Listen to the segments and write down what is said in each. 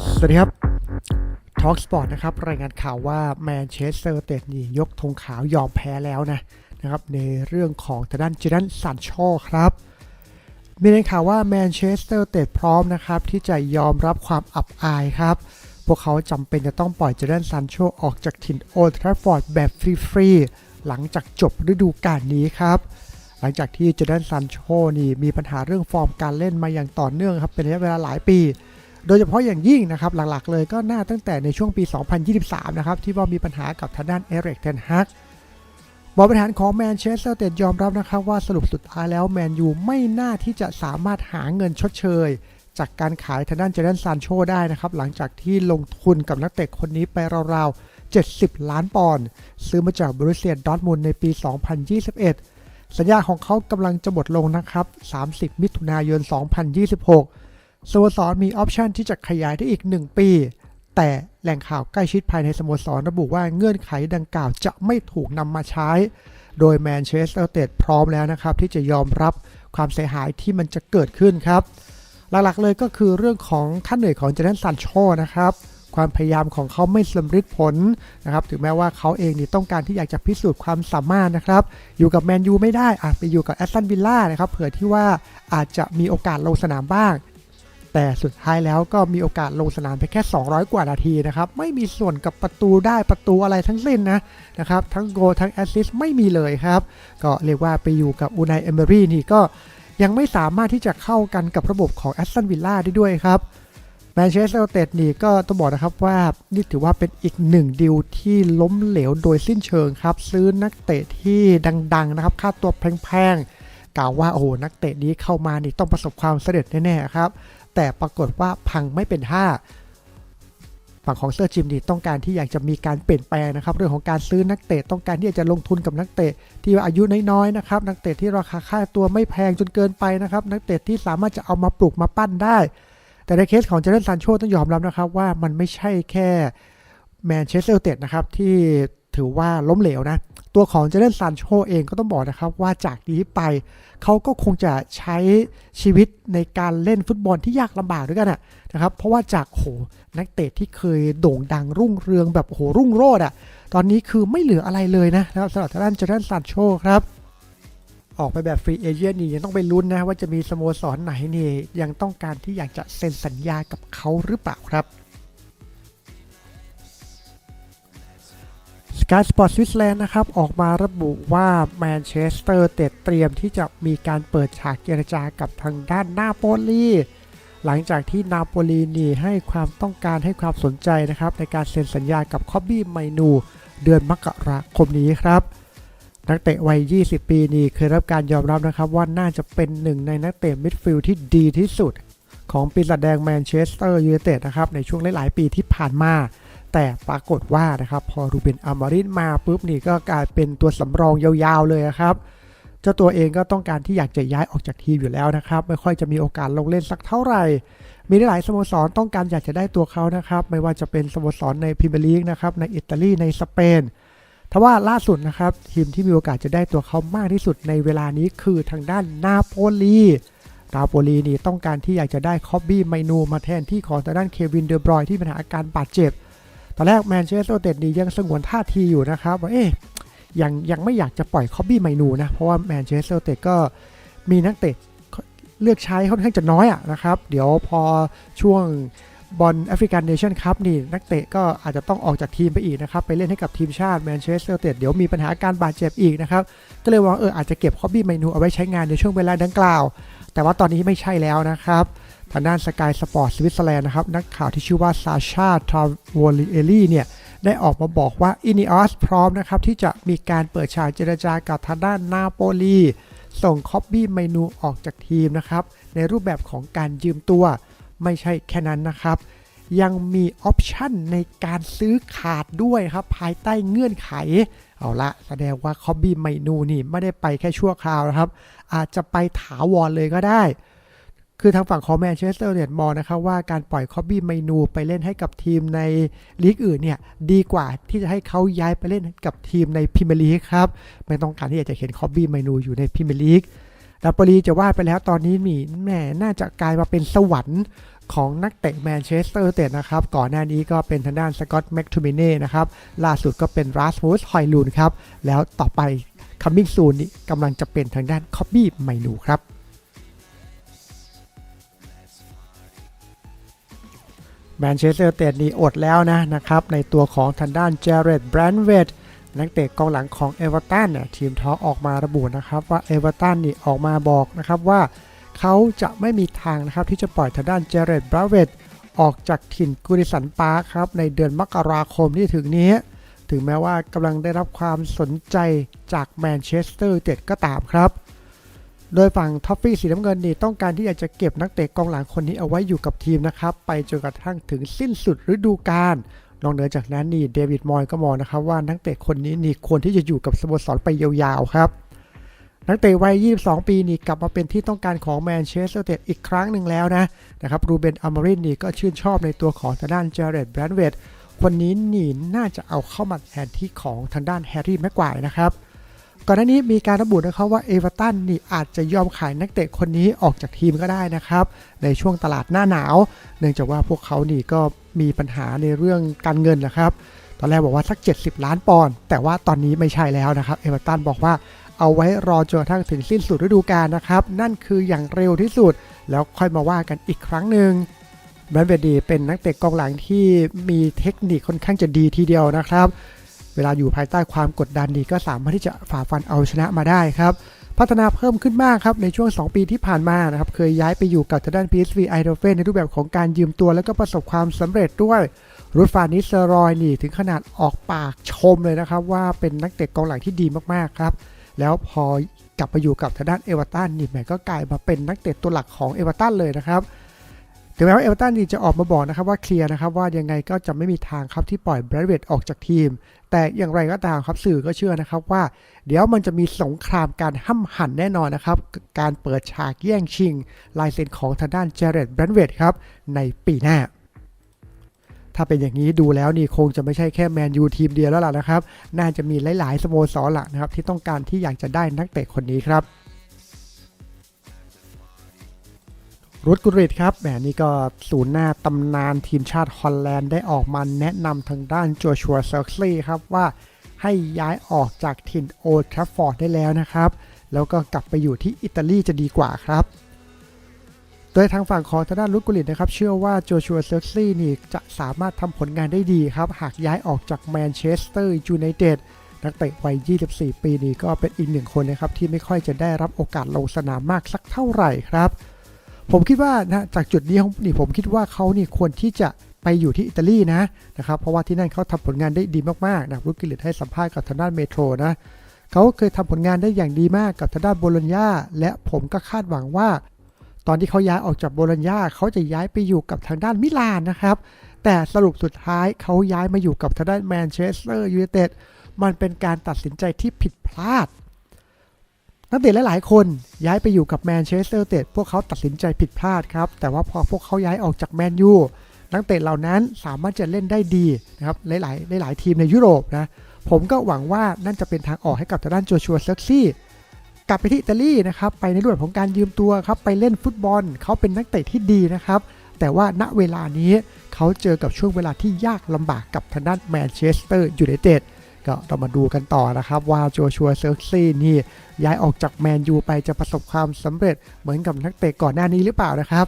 สวัสดีครับ Talk Sport นะครับ รายงานข่าวว่าแมนเชสเตอร์เตดนี่ยกธงขาวยอมแพ้แล้วนะนะครับ ในเรื่องของทางด้านจิดันสันโชครับ มีรายงานข่าวว่าแมนเชสเตอร์เตดพร้อมนะครับ ที่จะยอมรับความอับอายครับ พวกเขาจำเป็นจะต้องปล่อยเจดันซันโชออกจากถิ่นโอลด์ทราฟฟอร์ดแบบฟรีๆหลังจากจบฤดูกาลนี้ครับหลังจากที่เจดันซันโชนี่มีปัญหาเรื่องฟอร์มการเล่นมาอย่างต่อเนื่องครับ เป็นระยะเวลาหลายปี โดยเฉพาะอย่างยิ่งนะครับหลักๆ เลยก็น่าตั้งแต่ในช่วงปี 2023 นะครับที่ว่ามีปัญหากับทางด้านเอร็กเทนฮักบอลบริหารของแมนเชสเตอร์เตดยอมรับนะครับว่าสรุปสุดท้ายแล้วแมนยูไม่น่าที่จะสามารถหาเงินชดเชย จากการขายทางด้านเจดันซานโชได้นะครับหลังจากที่ลงทุนกับนักเตะคนนี้ไปราวๆ 70 ล้านปอนด์ซื้อมาจากบรูเซียดอร์ทมุนในปี 2021 สัญญาของเขากำลังจะหมดลงนะครับ 30 มิถุนายน 2026 สโมสรมีออปชันที่จะขยายได้อีก 1 ปี แต่แหล่งข่าวใกล้ชิดภายในสโมสรระบุว่าเงื่อนไขดังกล่าวจะไม่ถูกนำมาใช้ โดยแมนเชสเตอร์เตดพร้อมแล้วนะครับ ที่จะยอมรับความเสียหายที่มันจะเกิดขึ้นครับ หลักๆเลยก็คือเรื่องของค่าเหนื่อยของเจนนซันโชนะครับความพยายามของเขาไม่สำเร็จผลนะครับถึงแม้ว่าเขาเองนี่ต้องการที่อยากจะพิสูจน์ความสามารถนะครับ อยู่กับแมนยูไม่ได้อาจไปอยู่กับแอสตันวิลล่านะครับเผื่อที่ว่าอาจจะมีโอกาสลงสนามบ้าง แต่สุดท้ายแล้วก็มีโอกาสลงสนามไปแค่ 200 กว่านาทีนะครับ ไม่มีส่วนกับประตูได้ประตูอะไรทั้งสิ้นนะนะครับ ทั้งโกลทั้งแอสซิสไม่มีเลยครับ ก็เรียกว่าไปอยู่กับอูนายเอเมอรี่นี่ก็ยังไม่สามารถที่จะเข้ากันกับระบบของแอสตันวิลล่าได้ด้วยครับแมนเชสเตอร์เตดนี่ก็ต้องบอกนะครับว่านี่ถือว่าเป็นอีกหนึ่งดีลที่ล้มเหลวโดยสิ้นเชิงครับ ซื้อนักเตะที่ดังๆนะครับค่าตัวแพงๆกล่าวว่าโอ้โหนักเตะนี้เข้ามานี่ต้องประสบความสำเร็จแน่ๆครับ แต่ปรากฏว่าพังไม่เป็นท่าฝั่งของเซอร์จิมนี่ต้องการที่อยากจะมีการเปลี่ยนแปลงนะครับ เรื่องของการซื้อนักเตะต้องการที่จะลงทุนกับนักเตะที่อายุน้อยๆนะครับ นักเตะที่ราคาค่าตัวไม่แพงจนเกินไปนะครับ นักเตะที่สามารถจะเอามาปลูกมาปั้นได้ แต่ในเคสของเจเรนซานโชต้องยอมรับนะครับว่ามันไม่ใช่แค่แมนเชสเตอร์เต็ดนะครับที่ถือว่าล้มเหลวนะ ตัวของเจเรนซานโชเองก็ต้องบอกนะครับว่าจากนี้ไปเขาก็คงจะใช้ชีวิตในการเล่นฟุตบอลที่ยากลำบากด้วยกันะนะครับ เพราะว่าจากโหนักเตะที่เคยโด่งดังรุ่งเรืองแบบโหรุ่งโรจน์อะตอนนี้คือไม่เหลืออะไรเลยนะนะครับสำหรับทางด้านเจเรนซานโชครับออกไปแบบฟรีเอเจนต์นี่ยังต้องไปลุ้นนะว่าจะมีสโมสรไหนนี่ยังต้องการที่อยากจะเซ็นสัญญากับเขาหรือเปล่าครับ Sky Sport Switzerland นะครับออกมาระบุว่าแมนเชสเตอร์เตดเตรียมที่จะมีการเปิดฉากเจรจากับทางด้านนาโปลีหลังจากที่นาโปลีนี่ให้ความต้องการให้ความสนใจนะครับในการเซ็นสัญญากับคอบบี้ไมนูเดือนมกราคมนี้ครับนักเตะวัย 20 ปีนี่เคยรับการยอมรับนะครับว่าน่าจะเป็นหนึ่งในนักเตะมิดฟิลด์ที่ดีที่สุด ของปีศาจแดงแมนเชสเตอร์ยูไนเต็ดนะครับในช่วงหลาย ๆ ปีที่ผ่านมา แต่ปรากฏว่านะครับพอรูเบนอามารินมาปุ๊บนี่ก็กลายเป็นตัวสำรองยาวๆเลยครับเจ้าตัวเองก็ต้องการที่อยากจะย้ายออกจากทีมอยู่แล้วนะครับ ไม่ค่อยจะมีโอกาสลงเล่นสักเท่าไหร่ มีหลายสโมสรต้องการอยากจะได้ตัวเขานะครับ ไม่ว่าจะเป็นสโมสรในพรีเมียร์ลีกนะครับในอิตาลีในสเปนทว่าล่าสุดนะครับทีมที่มีโอกาสจะได้ตัวเขามากที่สุดในเวลานี้คือทางด้านนาโปลีนาโปลีนี่ต้องการที่อยากจะได้คอบบี้ไมนูมาแทนที่ของทางด้านเควินเดอบรอยที่มีปัญหาอาการบาดเจ็บ ตอนแรกแมนเชสเตอร์เตดนี่ยังสงวนท่าทีอยู่นะครับว่าเอ๊ะยังยังไม่อยากจะปล่อยคอบบี้ไมนูนะ เพราะว่าแมนเชสเตอร์เตดก็มีนักเตะเลือกใช้ค่อนข้างจะน้อยอะนะครับ เดี๋ยวพอช่วงบอลแอฟริกันเนชั่นคัพนี่นักเตะก็อาจจะต้องออกจากทีมไปอีกนะครับ ไปเล่นให้กับทีมชาติแมนเชสเตอร์เตดเดี๋ยวมีปัญหาการบาดเจ็บอีกนะครับ ก็เลยว่าเอออาจจะเก็บคอบบี้ไมนูเอาไว้ใช้งานในช่วงเวลาดังกล่าว แต่ว่าตอนนี้ไม่ใช่แล้วนะครับ ทางด้านสกายสปอร์ตสวิตเซอร์แลนด์นะครับ นักข่าวที่ชื่อว่าซาชาทาวโวลิเอลี่เนี่ย ได้ออกมาบอกว่าอินิออสพร้อมนะครับ ที่จะมีการเปิดฉากเจรจากับทางด้านนาโปลี ส่งคอบบี้ไมนูออกจากทีมนะครับ ในรูปแบบของการยืมตัว ไม่ใช่แค่นั้นนะครับ ยังมีออปชันในการซื้อขาดด้วยครับ ภายใต้เงื่อนไข เอาละแสดงว่าคอบบี้ไมนูนี่ไม่ได้ไปแค่ชั่วคราวนะครับ อาจจะไปถาวรเลยก็ได้ คือทางฝั่งของแมนเชสเตอร์เนี่ยมองนะครับว่าการปล่อยคอบบี้ไมนูไปเล่นให้กับทีมในลีกอื่นเนี่ยดีกว่าที่จะให้เขาย้ายไปเล่นกับทีมในพรีเมียร์ลีกครับไม่ต้องการที่อยากจะเห็นคอบบี้ไมนูอยู่ในพรีเมียร์ลีกนาโปลีจะว่าไปแล้วตอนนี้มีแหมน่าจะกลายมาเป็นสวรรค์ของนักเตะแมนเชสเตอร์เต็ดนะครับ ก่อนหน้านี้ก็เป็นทางด้านสกอตแม็กทูมิเน่นะครับ ล่าสุดก็เป็นราสมูสฮอยลูนครับ แล้วต่อไปคัมมิ่งซูนนี้กำลังจะเป็นทางด้านคอบบี้ไมนูครับ แมนเชสเตอร์เตดนี่อดแล้วนะนะครับในตัวของทางด้านเจเรตแบรนเวดนักเตะกองหลังของเอเวอร์ตันเนี่ยทีมท้อออกมาระบุนะครับว่าเอเวอร์ตันนี่ออกมาบอกนะครับว่าเขาจะไม่มีทางนะครับที่จะปล่อยทางด้านเจเรตแบรนเวดออกจากถิ่นกูริสันปาร์ครับในเดือนมกราคมที่ถึงนี้ ถึงแม้ว่ากำลังได้รับความสนใจจากแมนเชสเตอร์เต็ดก็ตามครับ โดยฝั่งท็อฟฟี่สีน้ำเงินนี่ต้องการที่อยากจะเก็บนักเตะกองหลังคนนี้เอาไว้อยู่กับทีมนะครับ ไปจนกระทั่งถึงสิ้นสุดฤดูกาลนอกเหนือจากนั้นนี่เดวิดมอยก็มองนะครับว่านักเตะคนนี้นี่ควรที่จะอยู่กับสโมสรไปยาวๆครับ นักเตะวัย 22 ปีนี่กลับมาเป็นที่ต้องการของแมนเชสเตอร์ยูไนเต็ดอีกครั้งหนึ่งแล้วนะนะครับรูเบนอามารินนี่ก็ชื่นชอบในตัวของทางด้านเจเรตแบรนเวดคนนี้นี่น่าจะเอาเข้ามาแทนที่ของทางด้านแฮร์รี่แม็กควายนะครับ ก่อนหน้านี้มีการระบุนะครับว่าเอเวอร์ตันนี่อาจจะยอมขายนักเตะคนนี้ออกจากทีมก็ได้นะครับ ในช่วงตลาดหน้าหนาว เนื่องจากว่าพวกเขานี่ก็มีปัญหาในเรื่องการเงินนะครับ ตอนแรกบอกว่าสัก 70 ล้านปอนด์แต่ว่าตอนนี้ไม่ใช่แล้วนะครับเอเวอร์ตันบอกว่าเอาไว้รอจนกระทั่งถึงสิ้นสุดฤดูกาลนะครับ นั่นคืออย่างเร็วที่สุด แล้วค่อยมาว่ากันอีกครั้งหนึ่งแบรนเวดีเป็นนักเตะกองหลังที่มีเทคนิคค่อนข้างจะดีทีเดียวนะครับ เวลาอยู่ภายใต้ความกดดันดีก็สามารถที่จะฝ่าฟันเอาชนะมาได้ครับ พัฒนาเพิ่มขึ้นมากครับในช่วง 2 ปีที่ผ่านมานะครับ เคยย้ายไปอยู่กับทางด้าน PSV Eindhoven ในรูปแบบของการยืมตัวแล้วก็ประสบความสำเร็จด้วยรูดฟานนิสเซอรอยนี่ถึงขนาดออกปากชมเลยนะครับ ว่าเป็นนักเตะกองหลังที่ดีมากๆครับ แล้วพอกลับไปอยู่กับทางด้านเอเวอร์ตันนี่แหมก็กลายมาเป็นนักเตะตัวหลักของเอเวอร์ตันเลยนะครับ ถึงแม้ว่าเอเวอร์ตันนี่จะออกมาบอกนะครับว่าเคลียร์นะครับว่ายังไงก็จะไม่มีทางครับที่ปล่อยแบรดเวดออกจากทีม แต่อย่างไรก็ตามครับสื่อก็เชื่อนะครับว่า เดี๋ยวมันจะมีสงครามการห้ำหั่นแน่นอนนะครับ การเปิดฉากแย่งชิง ลายเซ็นของทางด้านเจเรตแบรนเวดครับในปีหน้าถ้าเป็นอย่างนี้ดูแล้วนี่คงจะไม่ใช่แค่แมนยูทีมเดียวแล้วล่ะนะครับ น่าจะมีหลาย ๆ สโมสรละนะครับที่ต้องการที่อยากจะได้นักเตะคนนี้ครับ รุดกุริตครับแหมนี่ก็ศูนย์หน้าตำนานทีมชาติฮอลแลนด์ได้ออกมาแนะนำทางด้านโจชัวเซอร์คลีครับว่าให้ย้ายออกจากถิ่นโอทรฟฟอร์ดได้แล้วนะครับ แล้วก็กลับไปอยู่ที่อิตาลีจะดีกว่าครับ โดยทางฝั่งของทางด้านรุดกุริตนะครับ เชื่อว่าโจชัวเซอร์คลีนี่จะสามารถทำผลงานได้ดีครับ หากย้ายออกจากแมนเชสเตอร์ยูไนเต็ดนักเตะวัย 24 ปีนี้ก็เป็นอีกหนึ่งคนนะครับ ที่ไม่ค่อยจะได้รับโอกาสลงสนามมากสักเท่าไหร่ครับ ผมคิดว่านะจากจุดนี้ของนี่ผมคิดว่าเขานี่ควรที่จะไปอยู่ที่อิตาลีนะนะครับเพราะว่าที่นั่นเขาทำผลงานได้ดีมากๆนะรุกิลิตให้สัมภาษณ์กับทางด้านเมโทรนะเขาเคยทำผลงานได้อย่างดีมากกับทางด้านโบโลญญาและผมก็คาดหวังว่า ตอนที่เขาย้ายออกจากโบโลญญาเขาจะย้ายไปอยู่กับทางด้านมิลานนะครับ แต่สรุปสุดท้ายเขาย้ายมาอยู่กับทางด้านแมนเชสเตอร์ยูไนเต็ดมันเป็นการตัดสินใจที่ผิดพลาด นักเตะหลายๆ คนย้ายไปอยู่กับแมนเชสเตอร์เต็ดพวกเขาตัดสินใจผิดพลาดครับ แต่ว่าพอพวกเขาย้ายออกจากแมนยูนักเตะเหล่านั้นสามารถจะเล่นได้ดีนะครับหลายๆหลาย ๆ ทีมในยุโรปนะผมก็หวังว่านั่นจะเป็นทางออกให้กับทางด้านโจชัวเซ็กซี่กลับไปที่อิตาลีนะครับไปในรูปของการยืมตัวครับไปเล่นฟุตบอล เขาเป็นนักเตะที่ดีนะครับ แต่ว่าณเวลานี้เขาเจอกับช่วงเวลาที่ยากลำบากกับทางด้านแมนเชสเตอร์ยูไนเต็ด ก็เรามาดูกันต่อนะครับว่าโจชัวเซอร์ซี่นี่ย้ายออกจากแมนยูไปจะประสบความสำเร็จเหมือนกับนักเตะก่อนหน้านี้หรือเปล่านะครับ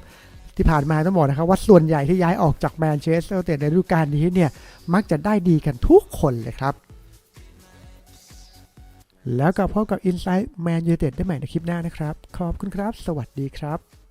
ที่ผ่านมาต้องบอกนะครับว่าส่วนใหญ่ที่ย้ายออกจากแมนเชสเตอร์ยูไนเต็ดในฤดูกาลนี้เนี่ยมักจะได้ดีกันทุกคนเลยครับ แล้วกลับพบกับ Inside Man United ได้ใหม่ในคลิปหน้านะครับ ขอบคุณครับ สวัสดีครับ